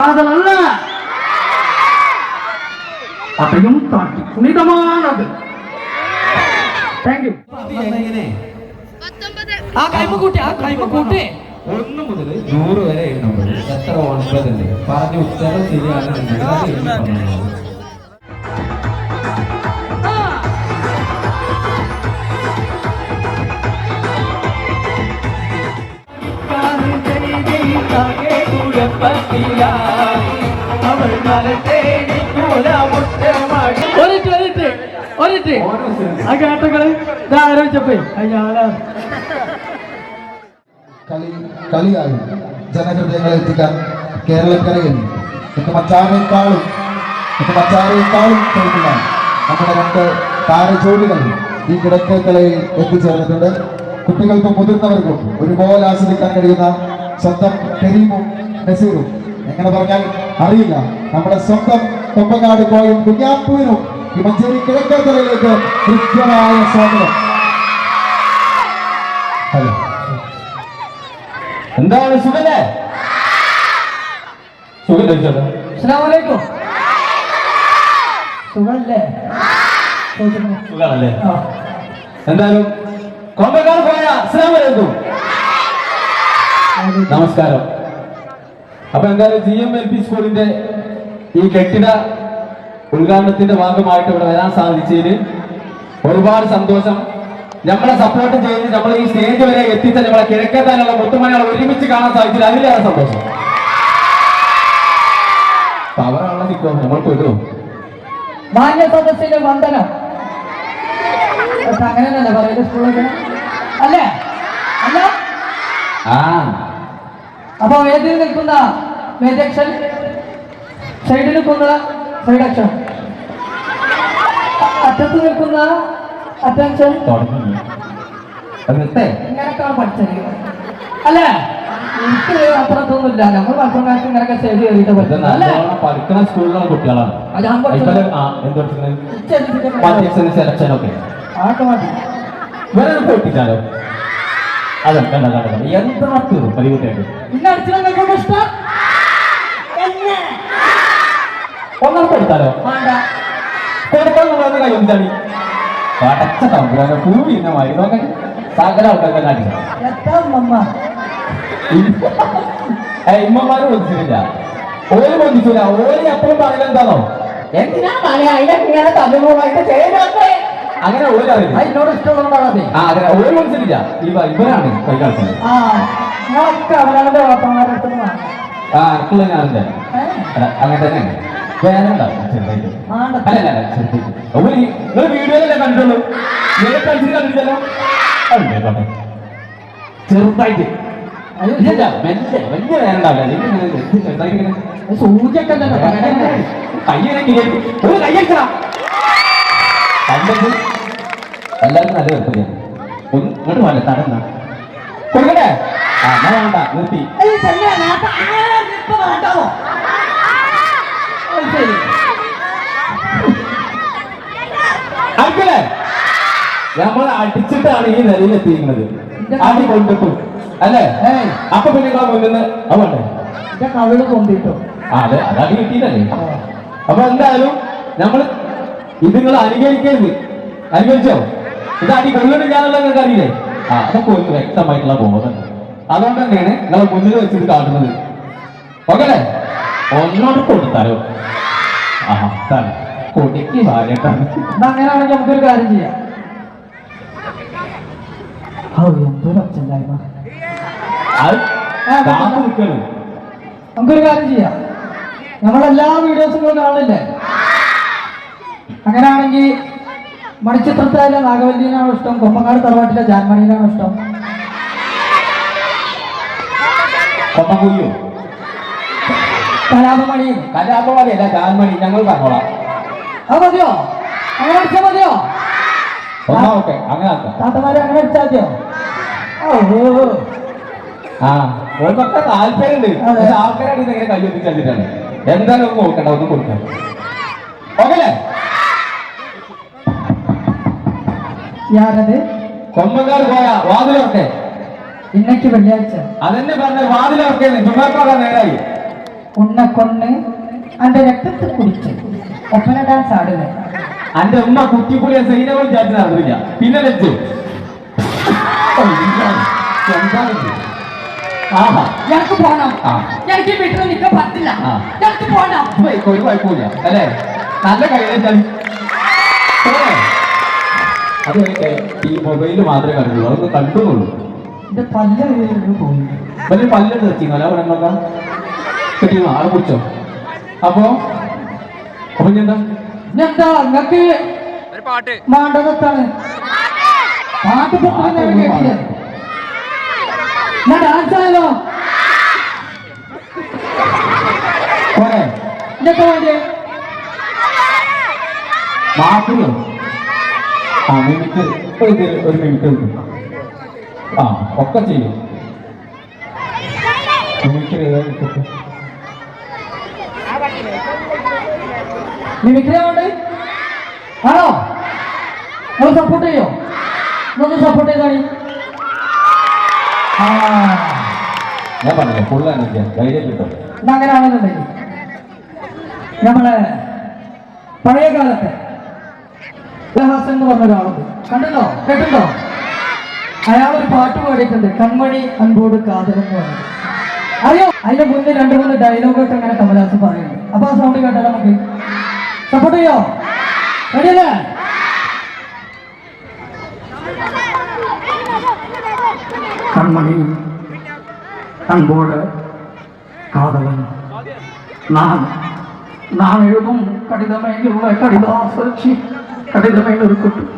அதல்ல அதையும் தாண்டி புனிதமானது താങ്ക് യു എങ്ങനെ പത്തൊമ്പത് ആ കൈമ കൂട്ടി ആ കൈമ കൂട്ടി ഒന്ന് മുതൽ നൂറ് വരെ എഴുതുന്നത് എത്ര ഒൻപതുണ്ട് പറഞ്ഞ ഉത്തരം ശരിയാണെന്നുണ്ടെങ്കിൽ ഒരിട്ട് ഒരിട്ട് ഒരിട്ട് ഓരോ സ്ഥലത്തും ആ കേട്ടങ്ങൾ കളി കളിയായി. ജനഹൃദയങ്ങളെ എത്തിക്കാൻ കേരളക്കരയിൽ ഇത് മറ്റാരേക്കാളും കഴിക്കുന്ന നമ്മുടെ രണ്ട് താരജോഡികൾ ഈ കിടക്കക്കലയിൽ എത്തിച്ചേർന്നിട്ടുണ്ട്. കുട്ടികൾക്കും മുതിർന്നവർക്കും ഒരുപോലെ ആസ്വദിക്കാൻ കഴിയുന്ന സ്വന്തം കരീമും നസീറും എങ്ങനെ പറഞ്ഞാൽ അറിയില്ല. നമ്മുടെ സ്വന്തം കൊമ്പങ്ങാട് കോയും കുഞ്ഞാപ്പൂവിനും ഈ മഞ്ചേരി കിഴക്കക്കലയിലേക്ക് കൃത്യമായ സ്വാഗതം. ഹലോ. എന്താണ് സുഖല്ലേ? സുഖല്ലേ ചോദിച്ചോട്ടെ അസ്സലാമലൈക്കും സുഖല്ലേ. സുഖാണല്ലേ. എന്തായാലും കൊമ്പക്കാർ പോയ അസ്സലാമു അലൈക്കും. നമസ്കാരം. അപ്പൊ എന്തായാലും ജി എം എൽ പി സ്കൂളിന്റെ ഈ കെട്ടിട ഉദ്ഘാടനത്തിന്റെ ഭാഗമായിട്ട് ഇവിടെ വരാൻ സാധിച്ചതിന് ഒരുപാട് സന്തോഷം. നമ്മളെ സപ്പോർട്ട് ചെയ്ത് നമ്മൾ ഈ സ്റ്റേജ് വരെ എത്തിച്ച നമ്മളെ കിഴക്കത്താനുള്ള മുത്തുമണികളെ ഒരുമിച്ച് കാണാൻ സാധിച്ചില്ല അതിലേറെ സന്തോഷം. പവറാണല്ലോ നിൽക്കുക നമ്മൾ പോയിട്ടോ മാന്യ സദസ്സിന്റെ വന്ദനം. അങ്ങനെയല്ലേ പറയുന്നത് സ്കൂളൊക്കെ അല്ലേ? അല്ല? ആ. അപ്പൊ വേദിയിൽ നിൽക്കുന്ന വേദക്ഷൻ സൈഡിൽ നിൽക്കുന്ന സൈഡക്ഷൻ അറ്റത്ത് നിൽക്കുന്ന അറ്റൻഷൻ. ഇങ്ങനൊക്കെയാണ് പഠിച്ചത് അല്ലേ? എനിക്ക് അത്രത്തൊന്നുമില്ല നമ്മൾ ചെയ്തിട്ട് നല്ലോണം പഠിക്കുന്ന സ്കൂളിലുള്ള കുട്ടികളാണ്. സെലക്ഷൻ ഒക്കെ. ആക്കെ മതി വേറെ പൊട്ടിച്ചാലോ അതെ കണ്ട കണ്ട കണ്ട എന്താ തീർന്നു പതികുട്ടിയായിട്ട് പിന്നെ അടിച്ചു നിങ്ങൾക്കൊക്കെ ഇഷ്ടം? എടുത്താലോ വേണ്ട. കൊടുക്കാൻ നമ്മളൊന്ന് കൈ ഒന്നിച്ചാടി പടച്ച തമ്പുരാനെ പൂവി ഇന്ന മതി നോക്കാൻ സകല ആൾക്കാർക്ക് മമ്മ ഇമ്മമാര് പൊതിച്ചിട്ടില്ല ഓര് പൊതിച്ചില്ല ഓര് എപ്പോഴും പറയുന്നത് എന്താണോ? എന്തിനാ ഇങ്ങനെ തല്ലുമായിട്ട് ചെയ്യാത്തെ അങ്ങനെ ഒരു ഓര് പൊതിച്ചിട്ടില്ല ഇവ ഇവരാണ് കൈ ആ ഞാനുണ്ട് അങ്ങനെ തന്നെ. വേദന ഉണ്ടാവും ചെറുതായിട്ട്. അല്ല അല്ല ചെറുതായിട്ട്. ഒരു നിങ്ങൾ വീഡിയോയിലല്ലേ കണ്ടിട്ടുള്ളൂ? നേരെ കളിച്ചിട്ട് കണ്ടിട്ടില്ലല്ലോ? ഉണ്ട് ചെറുതായിട്ട്. വലിയ സൂചിയൊക്കെ. എല്ലാവർക്കും നല്ല താല്പര്യം ഒന്ന് ഇങ്ങോട്ട് പോലെ തടന്ന കൊടുക്കട്ടെ? ആ എന്നാ വേണ്ട നിർത്തി. അടിക്കലേ നമ്മൾ അടിച്ചിട്ടാണ് ഈ നിലയിൽ എത്തിയിരുന്നത് അടി കൊണ്ടിട്ടും അല്ലേ? അപ്പൊ പിന്നെ നിങ്ങളെ മുന്നിൽ നിന്ന് അതുകൊണ്ടേ കവിൾ കൊണ്ടിട്ടോ. അതെ അതടി കിട്ടിയില്ലേ അപ്പൊ എന്തായാലും നമ്മൾ ഇത് നിങ്ങൾ അനുകരിക്കരുത്. അനുകരിച്ചോ? ഇത് അടി കൊല്ലുന്നില്ലാന്നുള്ള നിങ്ങൾക്ക് അറിയില്ലേ ആ അതൊക്കെ ഒരു വ്യക്തമായിട്ടുള്ള ബോധം. അതുകൊണ്ട് തന്നെയാണ് നിങ്ങളെ മുന്നിൽ വെച്ചിട്ട് കാണുന്നത് ഓക്കെ ഒന്നോട് കൊടുത്താലോ? ആ തന്നെ കൊടിക്ക് ഭാര്യട്ടാണ് അങ്ങനെയാണെങ്കിൽ നമുക്കൊരു കാര്യം ചെയ്യാം. എന്തൊരു നമുക്കൊരു കാര്യം ചെയ്യാം. നമ്മളെല്ലാ വീഡിയോസും കാണില്ലേ അങ്ങനെയാണെങ്കിൽ മണിച്ചിത്രത്തായാലെ നാഗവല്ലിനാണോ ഇഷ്ടം കൊമ്പങ്ങാട് തറവാട്ടിലെ ജാൻമണിയിലാണോ ഇഷ്ടം. കൊമ്പങ്കുയ്യോ കലാപമണി. അല്ല ജാൻമണി. ഞങ്ങൾ പറഞ്ഞോളാം. അത് മതിയോ? അങ്ങനെ അടിച്ചാൽ മതിയോ? ഒന്നാ അങ്ങനെ താത്തമാരെ അങ്ങനെ അടിച്ചാൽ മതിയോ? ആ ഓർക്കൊക്കെ താല്പര്യമുണ്ട്. പക്ഷെ ആൾക്കാരാണ് ഇതെങ്ങനെ കയ്യൊത്തി ചെന്നിട്ടാണ് എന്തായാലും നോക്കണ്ട ഒന്ന് കൊടുക്കാം. ഓക്കെ ഞാനത് കൊമ്പങ്കാർ പോയ വാതിലൊക്കെ ഇന്നയ്ക്ക് വെള്ളിയാഴ്ച. അതെന്നെ പറഞ്ഞ വാതിലൊക്കെ ചുമ്മാക്കാതെ നേരായി. ഉണ്ണ കൊണ്ണ് അന്റെ രക്തത്തിൽ കുടിച്ച്. ഒപ്പന ഡാൻസ് ആടുന്നു അന്റെ ഉമ്മ കുറ്റിപ്പുളിയെ സൈനവും വിചാരിച്ചു നടന്നില്ല. പിന്നെ വെച്ചു. ഞങ്ങൾക്ക് പോണം. ഞങ്ങൾക്ക് വീട്ടിൽ നിൽക്കാൻ പറ്റില്ല. ഞങ്ങൾക്ക് പോണം. ഒരു കുഴപ്പമില്ല അല്ലേ? നല്ല കൈകാര്യം അത് ഈ മൊബൈൽ മാത്രമേ കണ്ടുള്ളൂ അതൊന്ന് കണ്ടുള്ളൂ എന്റെ പല്ല തോന്നുന്നു വലിയ പല്ലെടുത്ത് വെച്ചിരുന്നു അല്ല പറഞ്ഞോക്കാം കിട്ടിയോ ആളെ കുടിച്ചോ അപ്പോ അപ്പൊ എന്താ? എന്താ നിങ്ങക്ക് പാട്ട്. പാട്ട്. പാട്ട് കേട്ടില്ലേ ഞാൻ ഡാൻസ് ആയാലോ പോരെ ഇതൊക്കെ വേണ്ടേ മാപ്പിളോ ആ മിനിറ്റ്. ഒരു വെക്കും ആ ഒക്കെ ചെയ്യും. മിമിക്രി നിങ്ങൾ സപ്പോർട്ട് ചെയ്യോ? ഇതൊന്ന് സപ്പോർട്ട് ചെയ്താണി ഞാൻ പറഞ്ഞില്ല ഫുൾ എനർജി ധൈര്യം കിട്ടും. അങ്ങനെ നമ്മളെ പഴയ കാലത്തെ ഹസൻ എന്ന് പറഞ്ഞ ഒരാളുണ്ട് കണ്ടല്ലോ? അയാൾ ഒരു പാട്ട് പാടിയിട്ടുണ്ട്. കൺമണി അൻപോട് കാതൽ എന്ന് അയ്യോ അറിയോ? അതിന്റെ മുന്നിൽ രണ്ട് മൂന്ന് ഡയലോഗൊക്കെ അങ്ങനെ കമലഹാസൻ പറയുന്നുണ്ട് അപ്പൊ ആ സൗണ്ട് കേട്ടാലോ നമുക്ക്? സപ്പോർട്ട് ചെയ്യോ? റെഡിയല്ലേ കൺമണി അൻപോട് കാതലൻ നാം നാം എഴുതും കടിതമേ കടിതാസക്ഷി கடிதாசி கடிதமே இருக்கட்டும்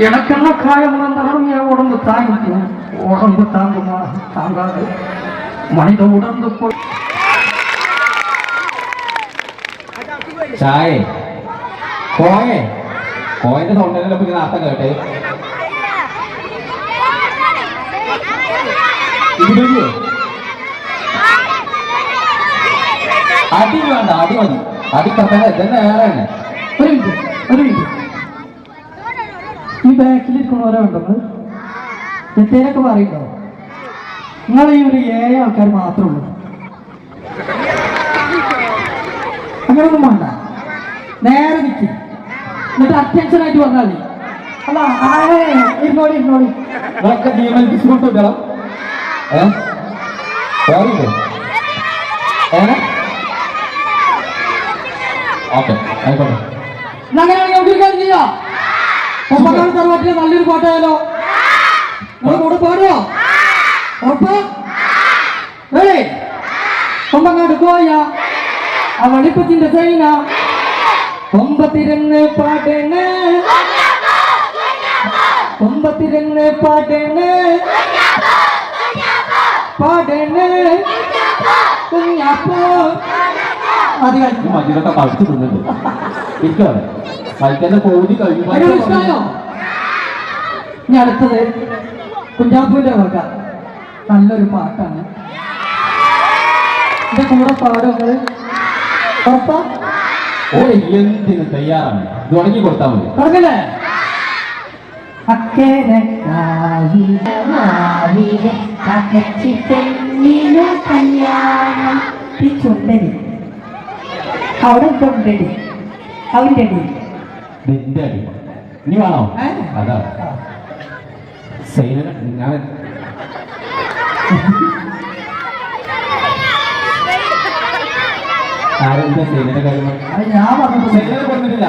எனக்கு என்ன காயம் இருந்தாலும் என் உடம்பு தாங்கிக்கும் உடம்பு தாங்குமா தாங்காது மனித உடம்பு போய் ചായ കോയെ കോയന്റെ സൗണ്ടിലല്ലോ ഇപ്പൊ ഇങ്ങനെ അർത്ഥം കേട്ടെ ഇത് വരിയോ അടി വേണ്ട അടി മതി അടി കത്തന്നെ ഇതന്നെ വേറെ തന്നെ ഒരു മിനിറ്റ് ഒരു മിനിറ്റ്. ഈ ഉണ്ടോ? എന്തേലൊക്കെ പറയുണ്ടോ നിങ്ങൾ ഈ ഒരു ഏഴ് ആൾക്കാർ മാത്രമേ ഉള്ളൂ. അങ്ങനൊന്നും വേണ്ട. നേരെ നിൽക്കും എന്നിട്ട് അറ്റൻഷൻ ആയിട്ട് വന്നാൽ മതി. അല്ല ആരേ ഇരുന്നോളി ഇരുന്നോളി. നിങ്ങളൊക്കെ ഓക്കെ ആയിക്കോട്ടെ. എന്നാ അങ്ങനെയാണെങ്കിൽ നമുക്ക് ഒരു കാര്യം ചെയ്യാം ഒമ്പതാം തറവാട്ടിലെ നല്ലൊരു പാട്ടായാലോ? നിങ്ങൾ കൂടെ പാടുവോ? ഉറപ്പ്? റെഡി കൊമ്പങ്ങാട് കോയ ആ വെളിപ്പത്തിന്റെ സൈന കൊമ്പത്തിരുന്ന് പാടേണ് കൊമ്പത്തിരുന്ന് പാടേണ് പാടേണ് കുഞ്ഞാപ്പോ. അത് ഈ കഴിഞ്ഞു മജിലൊക്കെ കളിച്ചു തിന്നുണ്ട് കഴിക്കാൻ പകുതി കഴിയുമ്പോൾ ഇനി അടുത്തത് കുഞ്ഞാപ്പൂന്റെ വക. നല്ലൊരു പാട്ടാണ്. എന്റെ കൂടെ പാടുന്നത് ഉറപ്പാ? ഓ എന്തിനും തയ്യാറാണ്. ഇത് ഉണങ്ങി കൊടുത്താൽ മതി. തുടങ്ങല്ലേ? അക്കേരെ കല്യാണം. ചുണ്ടരി അവിടെ അടി നിന്റെ അടി. വേണോ? അതാ. സൈന ഞാൻ ആരെന്താ സൈനയുടെ കാര്യം ഞാൻ പറഞ്ഞത് സൈന കൊണ്ടിട്ടില്ല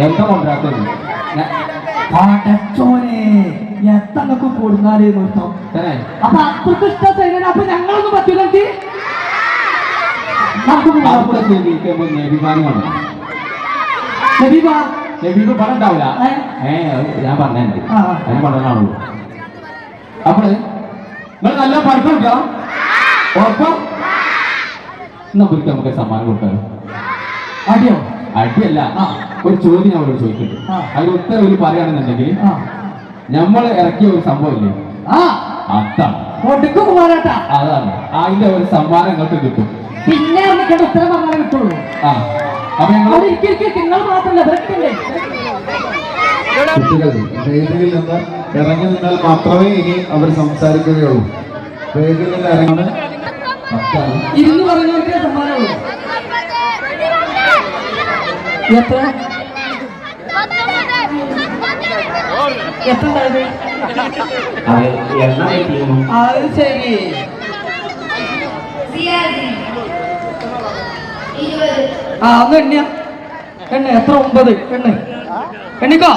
എന്താ കൊണ്ടാത്തത് ഞാൻ എത്തങ്ങൾക്ക് കൊടുന്നാലേ നിർത്തം. അപ്പൊ അത്രയ്ക്ക് ഇഷ്ടം സൈനൻ അപ്പൊ ഞങ്ങളൊന്നും പറ്റില്ലെങ്കിൽ അവിടെ ജീവിക്കുമ്പോൾ നബിമാനുമാണ് ലബീബ നബീബ് പണം ഉണ്ടാവില്ല. ഏ? ഏ അത് ഞാൻ പറഞ്ഞു. ഞാൻ പറഞ്ഞാണല്ലോ അപ്പോൾ നിങ്ങൾ നല്ല പഠിപ്പ് എടുക്കണം ഉറപ്പം ഒരിക്കൽ നമുക്ക് സമ്മാനം കൊടുക്കാറ് അടിയോ? അടിയല്ല. ഒരു ചോദ്യം അവരോട് ചോദിക്കട്ടെ. അതിന് ഉത്തരം ഒരു പറയുകയാണെന്നുണ്ടെങ്കിൽ നമ്മൾ ഇറക്കിയ ഒരു സംഭവം ഇല്ലേ? അതാണ്. അതാണ്. അതിന്റെ ഒരു സമ്മാനം ഇങ്ങോട്ട് കിട്ടും. ഉത്തരം പറഞ്ഞാലേ കിട്ടുള്ളൂ നിങ്ങൾ മാത്രമല്ല ഇവരൊക്കെ കുട്ടികൾ വേദിയിൽ നിന്ന് ഇറങ്ങി നിന്നാൽ മാത്രമേ ഇനി അവർ സംസാരിക്കുകയുള്ളൂ. വേദിയിൽ നിന്ന് ഇറങ്ങി ഇരുന്ന് പറഞ്ഞവർക്ക് സമ്മാനമുള്ളൂ. എത്ര? അത് ശരി. ആ ഒന്ന് എണ്ണിയ എണ്ണ എത്ര ഒമ്പത്? എണ്ണ എണ്ണിക്കോ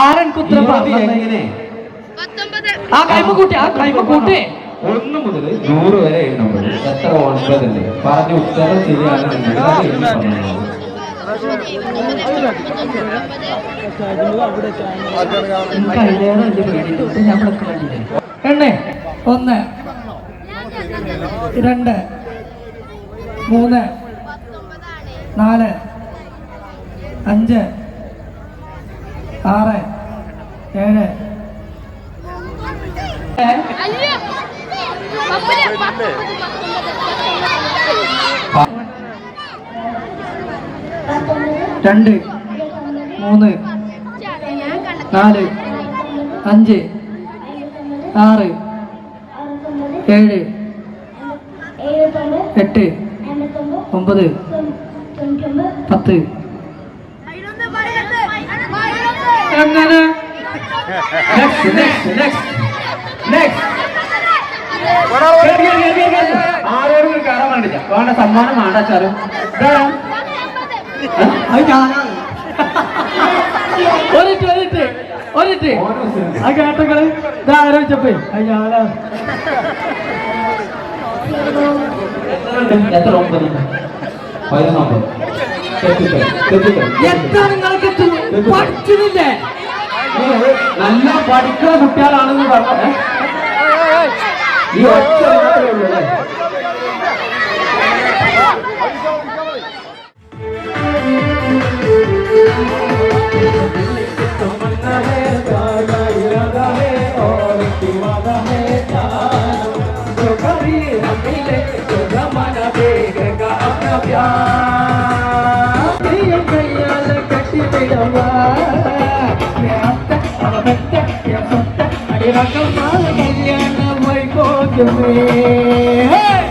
ആരൻ എങ്ങനെ? ആ കൈമ കൂട്ടി ആ കൈമ കൂട്ടി. ഒന്ന് മുതൽ നൂറ് വരെ എത്ര ഒൻപതുണ്ട് പറഞ്ഞ ഉത്തരം ശരിയാണെന്നുണ്ടെങ്കിൽ എണ്ണേ ഒന്ന്. എനിക്ക് മൂന്ന് നാല് അഞ്ച് ആറ് ഏഴ്? രണ്ട് മൂന്ന് നാല് അഞ്ച് ആറ് ഏഴ് എട്ട് ഒമ്പത് പത്ത്. നെക്സ്റ്റ് ആരോടും ഒരു കയറാൻ വേണ്ടില്ല. വേണ്ട സമ്മാനം വേണ്ട ചാരും അത് ഞാനാണ് ഒരിട്ട് ഒരിട്ട് ഒരിട്ട് ആ കേട്ടങ്ങൾ. ഇത് ആലോചിച്ചപ്പോ അത് ഞാനാണ് എത്ര തെറ്റിട്ട് തെറ്റിട്ട് എത്ര നിങ്ങൾക്ക് എത്തുന്നു പഠിക്കുന്നില്ലേ നല്ല പഠിക്കുന്ന കുട്ടികളാണെന്ന് പറഞ്ഞേ. ഈ ഒറ്റ മാത്രമേ ഉള്ളൂ അല്ലേ?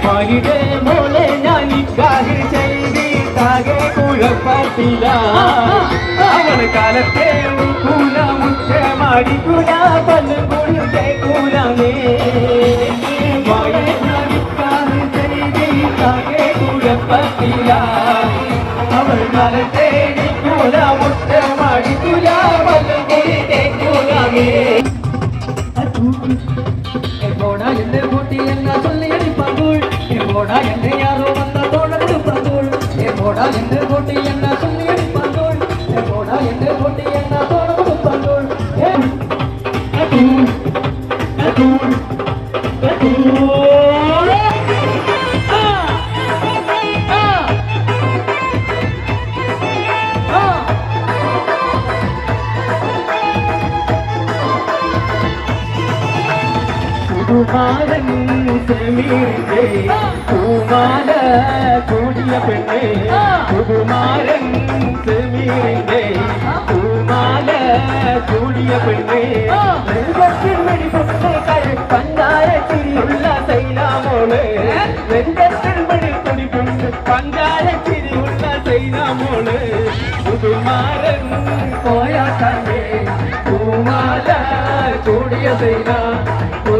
மகிழே போலே ஞானிக்காக செய்தி தாகே குழப்பத்திலா அவன காலத்தே கூல முச்சே மாடி குலா பல்லு குழுதே கூலாமே மகிழே ஞானிக்காக செய்தி தாகே குழப்பத்திலா அவன் காலத்தே तुला मुठ माडी तुला बलगुडीते तुला मी போடா என்ன ஊட்டி என்ன சொல்லி அடிப்பாங்கோள் போடா என்ன யாரோ என்ன കുമാരൻ സെമീറിന്റെ കുമാര കൂടിയ പെണ്ണെ കുമാരൻ സെമീറിന്റെ കുമാര കൂടിയ പെണ്ണെ. നെഞ്ചത്തിൽ വെടിപൊട്ട് പഞ്ചാര ചിരിയുള്ള സൈനാമോൾ. നെഞ്ചത്തിൽ വെടിപ്പൊടി കൊണ്ട് പഞ്ചാര ചിരിയുള്ള സൈനാമോൾ. കുമാരൻ പോയ കണ്ണേ കുമാര കൂടിയ സൈന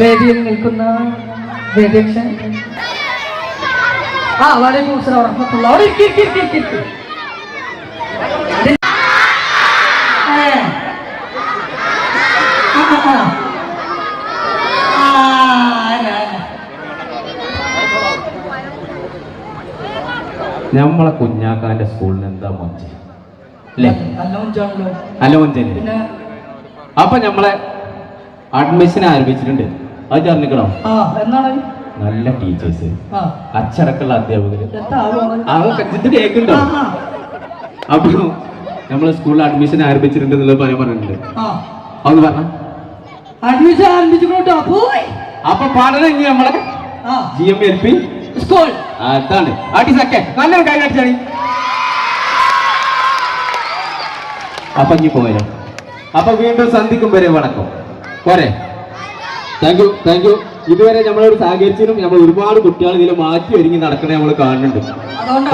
വേദിയിൽ നിൽക്കുന്ന വേദീക്ഷൻ ആ വലൈക്കും അസ്സലാം വറഹ്മത്തുള്ളാഹി അവിടെ ഇരിക്ക്, ഇരിക്ക്, ഇരിക്ക്, ഇരിക്ക്. നമ്മളെ കുഞ്ഞാക്കാന്റെ സ്കൂളിന് എന്താ മോഞ്ചി അല്ലേ? അല്ല മോഞ്ചല്ലേ അപ്പൊ നമ്മളെ അഡ്മിഷൻ ആരംഭിച്ചിട്ടുണ്ട്? അത് ചേർന്നിക്കണോ ആ എന്നാണ്? നല്ല ടീച്ചേഴ്സ് അച്ചടക്കമുള്ള അധ്യാപകർ? അതൊക്കെ കേൾക്കുന്നുണ്ടോ? അപ്പൊ നമ്മളെ സ്കൂളിൽ അഡ്മിഷൻ ആരംഭിച്ചിട്ടുണ്ട് എന്നുള്ളത് പറയാൻ പറഞ്ഞിട്ടുണ്ട്. ആ. അതൊന്ന് പറഞ്ഞ. അഡ്മിഷൻ അപ്പൊ പഠനം ഇനി നമ്മളെ? G M L P school അതാണ്. അടി സക്കെ നല്ലൊരു കൈ അടിച്ചാണി അപ്പൊ ഇനി പോയാലോ അപ്പൊ വീണ്ടും സന്ധിക്കും വരെ വണക്കം. പോരെ? താങ്ക് യു താങ്ക് യു ഇതുവരെ നമ്മളോട് സഹകരിച്ചതിനും നമ്മൾ ഒരുപാട് കുട്ടികൾ ഇതിൽ മാറ്റി ഒരുങ്ങി നടക്കണേ നമ്മൾ കാണുന്നുണ്ട്.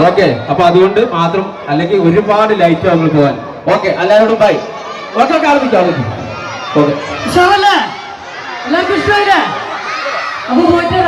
ഓക്കെ അപ്പൊ അതുകൊണ്ട് മാത്രം അല്ലെങ്കിൽ ഒരുപാട് ലൈറ്റ് നമ്മൾ പോവാൻ ഓക്കെ എല്ലാവരോടും ബൈ ഓക്കെ കാണുന്നില്ല ഓക്കെ ഉഷാറല്ലേ? എല്ലാവർക്കും ഇഷ്ടമായില്ലേ? അപ്പൊ പോയിട്ട്